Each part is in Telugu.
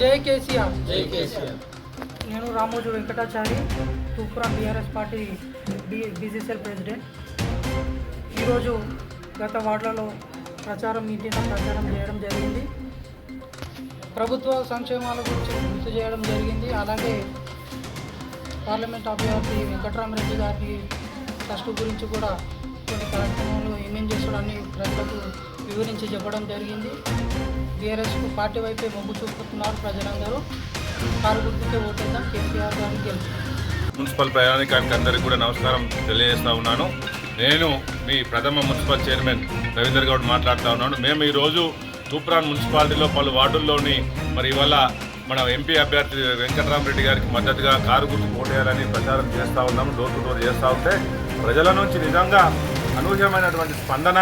జై కేసీఆర్. జై కేసీఆర్. నేను Ramoju Venkatachari తూపురా BRS party B BCCL president. ఈరోజు గత వార్డులలో ప్రచారం ఇంటిన ప్రచారం చేయడం జరిగింది. ప్రభుత్వ సంక్షేమాల గురించి గుర్తు చేయడం జరిగింది. అలాగే పార్లమెంట్ అభ్యర్థి వెంకటరామరెడ్డి గారి ట్రస్ట్ గురించి కూడా కొన్ని కార్యక్రమాలు ఏమేం చేస్తాడో అన్ని ప్రజలకు వివరించి చెప్పడం జరిగింది. బీఆర్ఎస్కు పార్టీ వైపే మొగ్గు చూపుతున్నారు ప్రజలందరూ. కారు గుర్తుకే ఓటేద్దాం కేసీఆర్ గారికి గెలుపు మున్సిపల్ ప్రయాణికానికి అందరికీ కూడా నమస్కారం తెలియజేస్తా ఉన్నాను. నేను మీ ప్రథమ మున్సిపల్ చైర్మన్ రవీందర్ గౌడ్ మాట్లాడుతూ ఉన్నాను. మేము ఈరోజు తూప్రాన్ మున్సిపాలిటీలో పలు వార్డుల్లోని మరి ఇవాళ మన ఎంపీ అభ్యర్థి వెంకటరామరెడ్డి గారికి మద్దతుగా కారు గుర్తు పోటేయాలని ప్రచారం చేస్తూ ఉన్నాము డోర్ టు డోర్ చేస్తూ ఉంటే. ప్రజల నుంచి నిజంగా అనూహ్యమైనటువంటి స్పందన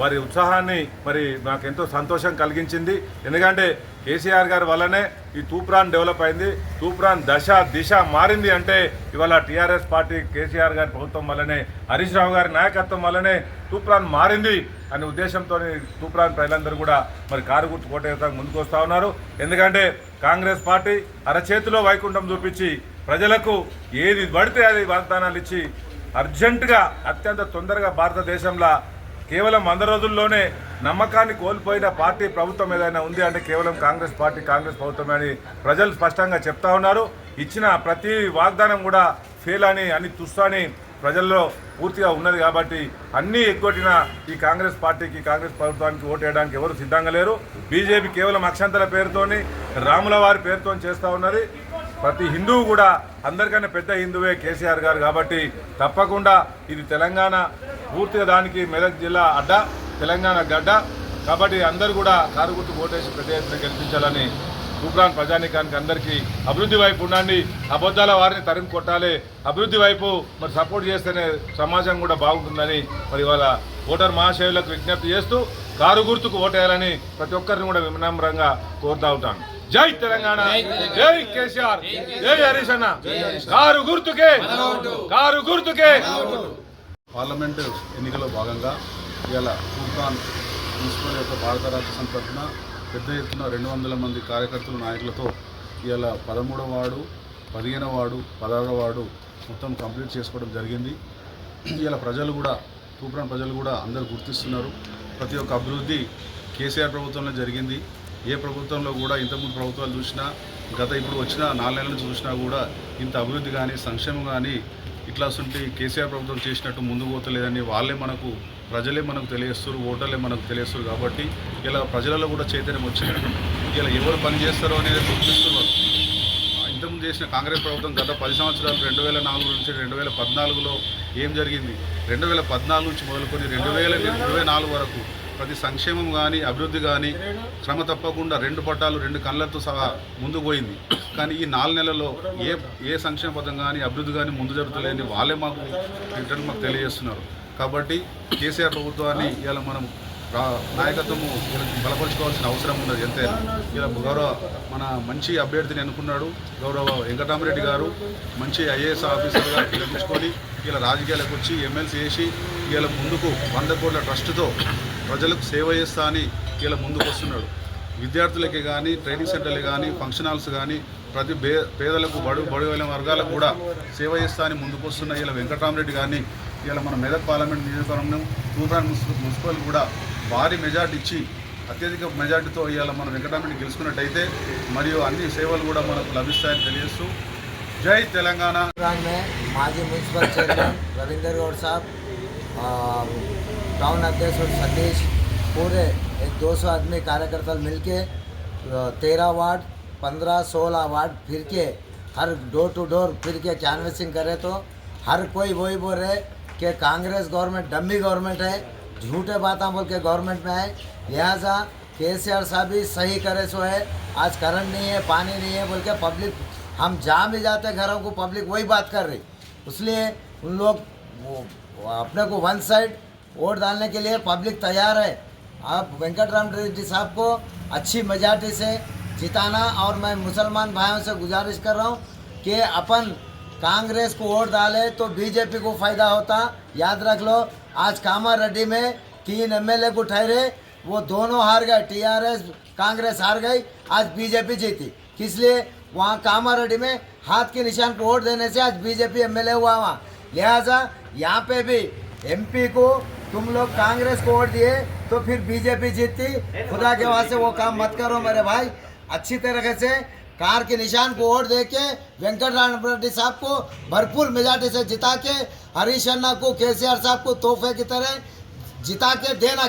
వారి ఉత్సాహాన్ని మరి నాకు ఎంతో సంతోషం కలిగించింది. ఎందుకంటే కేసీఆర్ గారి వల్లనే ఈ తూప్రాన్ డెవలప్ అయింది. తూప్రాన్ దశ దిశ మారింది అంటే ఇవాళ టీఆర్ఎస్ పార్టీ కేసీఆర్ గారి ప్రభుత్వం వల్లనే హరీష్ రావు గారి నాయకత్వం వల్లనే తూప్రాన్ మారింది అనే ఉద్దేశంతో తూప్రాన్ ప్రజలందరూ కూడా మరి కారు గుర్తు కోటేయడానికి ముందుకు వస్తూ ఉన్నారు. ఎందుకంటే కాంగ్రెస్ పార్టీ అరచేతిలో వైకుంఠం చూపించి ప్రజలకు ఏది పడితే అది వాగ్దానాలు ఇచ్చి అర్జెంటుగా అత్యంత తొందరగా భారతదేశంలో కేవలం వంద రోజుల్లోనే నమ్మకాన్ని కోల్పోయిన పార్టీ ప్రభుత్వం ఏదైనా ఉంది అంటే కేవలం కాంగ్రెస్ పార్టీ కాంగ్రెస్ ప్రభుత్వమే అని ప్రజలు స్పష్టంగా చెప్తా ఉన్నారు. ఇచ్చిన ప్రతి వాగ్దానం కూడా ఫెయిల్ అని అని తుస్సాని ప్రజల్లో పూర్తిగా ఉన్నది కాబట్టి అన్నీ ఎగ్గొట్టిన ఈ కాంగ్రెస్ పార్టీకి కాంగ్రెస్ ప్రభుత్వానికి ఓటేయడానికి ఎవరు సిద్ధంగా లేరు. బీజేపీ కేవలం అక్షంతల పేరుతోని రాముల వారి పేరుతో చేస్తూ ఉన్నది. ప్రతి హిందువు కూడా అందరికన్నా పెద్ద హిందువే కేసీఆర్ గారు కాబట్టి తప్పకుండా ఇది తెలంగాణ పూర్తిగా దానికి మెదక్ జిల్లా అడ్డ తెలంగాణ గడ్డ. కాబట్టి అందరూ కూడా కారు గుర్తు ఓటేసి పెద్ద ఎత్తున గెలిపించాలని తూప్రాన్ ప్రజానికానికి అందరికీ అభివృద్ధి వైపు ఉండండి. అబద్ధాల వారిని తరిమి కొట్టాలి. అభివృద్ధి వైపు మరి సపోర్ట్ చేస్తేనే సమాజం కూడా బాగుంటుందని మరి వాళ్ళ ఓటర్ మహాశైవులకు విజ్ఞప్తి చేస్తూ కారు గుర్తుకు ఓటేయాలని ప్రతి ఒక్కరిని కూడా వినమ్రంగా కోరుతా ఉంటాను. జై తెలంగాణ జై కేసీఆర్ జై హరీష్ అన్న కారు గుర్తుకే కారు గుర్తుకే. పార్లమెంటు ఎన్నికలో భాగంగా ఇవాళ తూఫాన్ మున్సిపల్ యొక్క భారత రాష్ట్ర సమితి తరఫున పెద్ద ఎత్తున రెండు వందల మంది కార్యకర్తలు నాయకులతో ఇవాళ పదమూడవ వార్డు పదిహేనవ వార్డు పదహారవ వార్డు మొత్తం కంప్లీట్ చేసుకోవడం జరిగింది. ఇవాళ ప్రజలు కూడా తూప్రాన్ ప్రజలు కూడా అందరూ గుర్తిస్తున్నారు. ప్రతి ఒక్క అభివృద్ధి కేసీఆర్ ప్రభుత్వంలో జరిగింది. ఏ ప్రభుత్వంలో కూడా ఇంతకుముందు ప్రభుత్వాలు చూసినా గత ఇప్పుడు వచ్చిన నాలుగు నెలల నుంచి చూసినా కూడా ఇంత అభివృద్ధి కానీ సంక్షేమం కానీ ఇట్లా సుంటి కేసీఆర్ ప్రభుత్వం చేసినట్టు ముందుకు పోతలేదని వాళ్ళే మనకు ప్రజలే మనకు తెలియస్తారు ఓటర్లే మనకు తెలియస్తారు కాబట్టి ఇలా ప్రజలలో కూడా చైతన్యం వచ్చినట్టు ఇలా ఎవరు పని చేస్తారో అనేది గుర్తిస్తున్నారు. ఇంతకుముందు చేసిన కాంగ్రెస్ ప్రభుత్వం గత పది సంవత్సరాలు రెండు వేల నాలుగు నుంచి రెండు వేల పద్నాలుగులో ఏం జరిగింది? రెండు వేల పద్నాలుగు నుంచి మొదలుకొని రెండు వేల ఇరవై నాలుగు వరకు ప్రతి సంక్షేమం కానీ అభివృద్ధి కానీ క్రమ తప్పకుండా రెండు పట్టాలు రెండు కళ్ళతో సహా ముందుకు పోయింది. కానీ ఈ నాలుగు నెలల్లో ఏ ఏ సంక్షేమ పథకం కానీ అభివృద్ధి కానీ ముందు జరుగుతలేని వాళ్ళే మాకు రిటర్న్ మాకు తెలియజేస్తున్నారు. కాబట్టి కేసీఆర్ ప్రభుత్వాన్ని ఇలా మనం నాయకత్వము బలపరుచుకోవాల్సిన అవసరం ఉన్నది ఎంతైనా ఇలా గౌరవ మన మంచి అభ్యర్థిని అనుకున్నాడు గౌరవ వెంకటరామరెడ్డి గారు. మంచి ఐఏఎస్ ఆఫీసర్గా నిర్మించుకొని ఇలా రాజకీయాలకు వచ్చి ఎమ్మెల్సీ చేసి ఇలా ముందుకు వంద కోట్ల ట్రస్ట్తో ప్రజలకు సేవ చేస్తా అని ఇలా ముందుకు వస్తున్నాడు. విద్యార్థులకి కానీ ట్రైనింగ్ సెంటర్లు కానీ ఫంక్షన్ హాల్స్ కానీ ప్రతి పేదలకు బడు బడుగైన వర్గాలకు కూడా సేవ చేస్తా అని ముందుకు వస్తున్న ఇలా వెంకటరామరెడ్డి కానీ ఇలా మన మెదక్ పార్లమెంట్ నియోజకవర్గం తూర్పాన్ మున్సిపల్ కూడా భారీ మెజార్టీ ఇచ్చి అత్యధిక మెజార్టీతో ఇవాళ మనం వెంకటరామరెడ్డి గెలుచుకున్నట్టయితే మరియు అన్ని సేవలు కూడా మనకు లభిస్తాయని తెలియజేస్తూ జై తెలంగాణ. మాజీ మున్సిపల్ చైర్మన్ రవీందర్ గౌడ్ సాబ్ टाउन अध्यक्ष और सतीश, पूरे एक 200 आदमी कार्यकर्ता मिल के तेरह वार्ड, पंद्रह, सोलह वार्ड फिर के, हर डोर टू डोर फिर के कैनवसिंग करे तो हर कोई वही बोल रहे कि कांग्रेस गवर्नमेंट डम्मी गवर्नमेंट है, झूठे बात बोल के गवर्नमेंट में आए लिहाजा के सी आर साहब भी सही करे सो है, आज करंट नहीं है, पानी नहीं है बोल के पब्लिक हम जहाँ भी जाते घरों को पब्लिक वही बात कर रही इसलिए उन लोग अपने को वन साइड वोट डालने के लिए पब्लिक तैयार है। आप वेंकट राम रेड्डी साहब को अच्छी मेजॉरिटी से जिताना और मैं मुसलमान भाइयों से गुजारिश कर रहा हूँ कि अपन कांग्रेस को वोट डाले तो बीजेपी को फ़ायदा होता। याद रख लो, आज कामा रेड्डी में तीन एमएलए को ठहरे, वो दोनों हार गए, टीआरएस, कांग्रेस हार गई, आज बीजेपी जीती। किस लिए? वहाँ कामा रेड्डी में हाथ के निशान को वोट देने से आज बीजेपी एमएलए हुआ वहाँ। लिहाजा यहाँ पे भी एमपी को तुम लोग कांग्रेस को वोट दिए तो फिर बीजेपी जीतती। खुदा के वास्ते वो काम मत करो मेरे भाई। अच्छी तरीके से कार के निशान को वोट दे के वेंकट रेड्डी साहब को भरपूर मेजार्टी से जिता के, हरीश अन्ना को, केसीआर साहब को तोहफे की तरह जिता के, देना